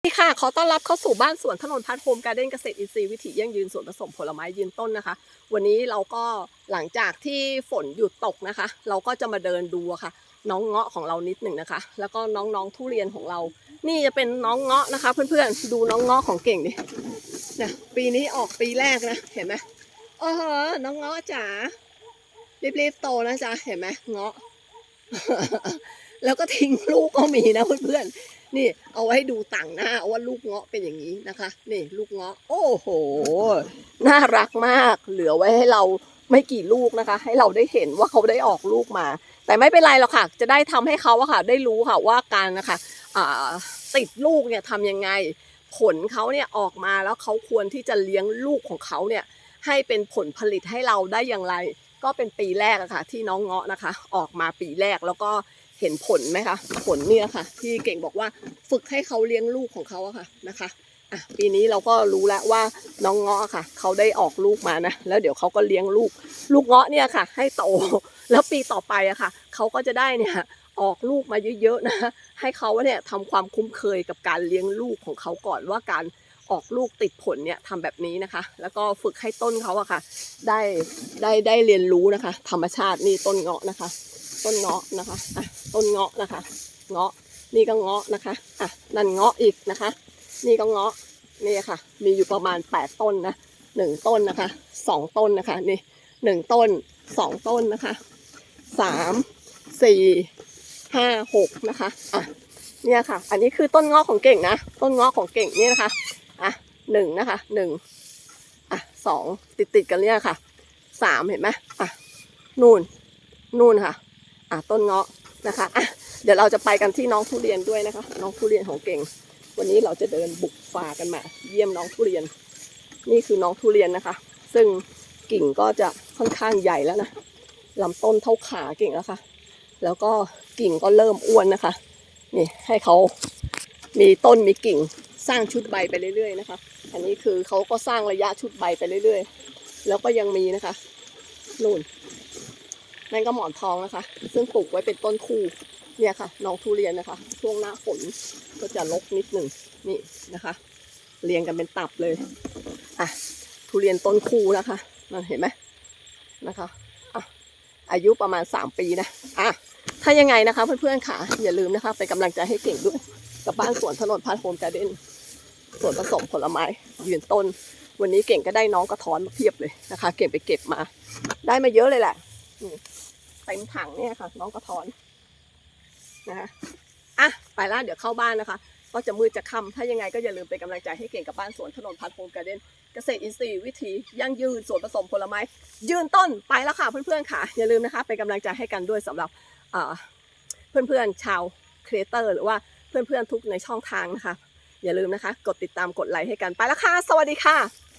สวัสดีค่ะ ขอต้อนรับเข้าสู่บ้านสวนถนนพัฒน์โฮมการ์เด้นเกษตรอินทรีย์วิถียั่งยืนสวนผสมผลไม้ยืนต้นนะคะ วันนี้เราก็หลังจากที่ฝนหยุดตกนะคะ เราก็จะมาเดินดูค่ะ น้องเงาะของเรานิดหนึ่งนะคะ แล้วก็น้องๆทุเรียนของเรา นี่จะเป็นน้องเงาะนะคะ เพื่อนๆดูน้องเงาะของเก่งดิเนี่ยปีนี้ออกปีแรกนะเห็นไหมโอ้โหน้องเงาะจ๋ารีบๆโตนะจ๊ะเห็นไหมเงาะ แล้วก็ทิ้งลูกก็มีนะเพื่อนๆ นี่เอาไว้ดูต่างหน้าว่าลูกเงาะเป็นอย่างนี้นะคะ นี่ลูกเงาะ โอ้โห น่ารักมาก เหลือไว้ให้เราไม่กี่ลูกนะคะ ให้เราได้เห็นว่าเขาได้ออกลูกมา แต่ไม่เป็นไรหรอกค่ะ จะได้ทำให้เขาอะค่ะ ได้รู้ค่ะว่าการนะคะติดลูกเนี่ยทำยังไง ผลเขาเนี่ยออกมาแล้วเขาควรที่จะเลี้ยงลูกของเขาเนี่ยให้เป็นผลผลิตให้เราได้อย่างไร ก็เป็นปีแรกอะค่ะ ที่น้องเงาะนะคะ ออกมาปีแรกแล้วก็เห็นผลไหมคะผลเนี่ยค่ะ ที่เก่งบอกว่าฝึกให้เขาเลี้ยงลูกของเขาอะค่ะนะคะอะปีนี้เราก็รู้แล้วว่าน้องเงาะค่ะ เขาได้ออกลูกมานะแล้วเดี๋ยวเขาก็เลี้ยงลูก ลูกเงาะเนี่ยค่ะ ให้โตแล้วปีต่อไปอะค่ะ เขาก็จะได้เนี่ยออกลูกมาเยอะๆนะให้เขาเนี่ยทำความคุ้นเคยกับการเลี้ยงลูกของเขาก่อนว่าการ ออกลูกติดผลเนี่ยทำแบบนี้นะคะ แล้วก็ฝึกให้ต้นเขาอะค่ะ ได้ได้ได้เรียนรู้นะคะ ธรรมชาตินี่ต้นเงาะนะคะ ต้นเงาะนะคะอะต้นเงาะนะคะ เงาะนี่ก็เงาะนะคะอะนั่นเงาะอีกนะคะ นี่ก็เงาะนี่ค่ะ มีอยู่ประมาณแปดต้นนะหนึ่งต้นนะคะสองต้นนะคะนี่หนึ่งต้นสองต้นนะคะสามสี่ห้าหกนะคะอะเนี่ยค่ะ อันนี้คือต้นเงาะของเก่งนะ ต้นเงาะของเก่งนี่นะคะ อะหนึ่งนะคะหนึ่งอะสองติดติดกันเนี่ยค่ะสามเห็นไหมอะนู่นนู่นค่ะ อะต้นเงาะนะคะอะเดี๋ยวเราจะไปกันที่น้องทุเรียนด้วยนะคะ น้องทุเรียนของเก่ง วันนี้เราจะเดินบุกฝ่ากันมา เยี่ยมน้องทุเรียน นี่คือน้องทุเรียนนะคะ ซึ่งกิ่งก็จะค่อนข้างใหญ่แล้วนะลำต้นเท่าขาเก่งแล้วค่ะ แล้วก็กิ่งก็เริ่มอ้วนนะคะ นี่ให้เขามีต้นมีกิ่ง สร้างชุดใบไปเรื่อยๆนะคะ อันนี้คือเขาก็สร้างระยะชุดใบไปเรื่อยๆ แล้วก็ยังมีนะคะนู่นนั่นก็หมอนทองนะคะ ซึ่งปลูกไว้เป็นต้นคู่เนี่ยค่ะน้องทุเรียนนะคะ ช่วงหน้าฝนก็จะรกนิดหนึ่งนี่นะคะ เรียงกันเป็นตับเลยอะทุเรียนต้นคู่นะคะนั่นเห็นไหมนะคะอะอายุประมาณ3ปีนะอะ ถ้ายังไงนะคะ เพื่อนๆค่ะ อย่าลืมนะคะเป็นกำลังใจให้เก่งด้วย กับบ้านสวนถนนพัฒน์โฮมการ์เด้นสวนผสมผลไม้ ยืนต้น วันนี้เก่งก็ได้น้องกระท้อนมาเพียบเลยนะคะ เก่งไปเก็บมา ได้มาเยอะเลยแหละเต็มถังเนี่ยค่ะ น้องกระท้อนนะคะอะไปละเดี๋ยวเข้าบ้านนะคะ ก็จะมืดจะค่ำถ้ายังไงก็อย่าลืมเป็นกำลังใจให้เก่งกับบ้านสวนถนนพัฒน์โฮมการ์เด้นเกษตรอินทรีย์วิถียั่งยืนสวนผสมผลไม้ ยืนต้นไปแล้วค่ะเพื่อนๆค่ะ อย่าลืมนะคะเป็นกำลังใจให้กันด้วยสำหรับ เพื่อนๆชาวครีเอเตอร์หรือว่าเพื่อนๆทุกในช่องทางนะคะ อย่าลืมนะคะ กดติดตามกดไลค์ให้กันไปแล้วค่ะ สวัสดีค่ะ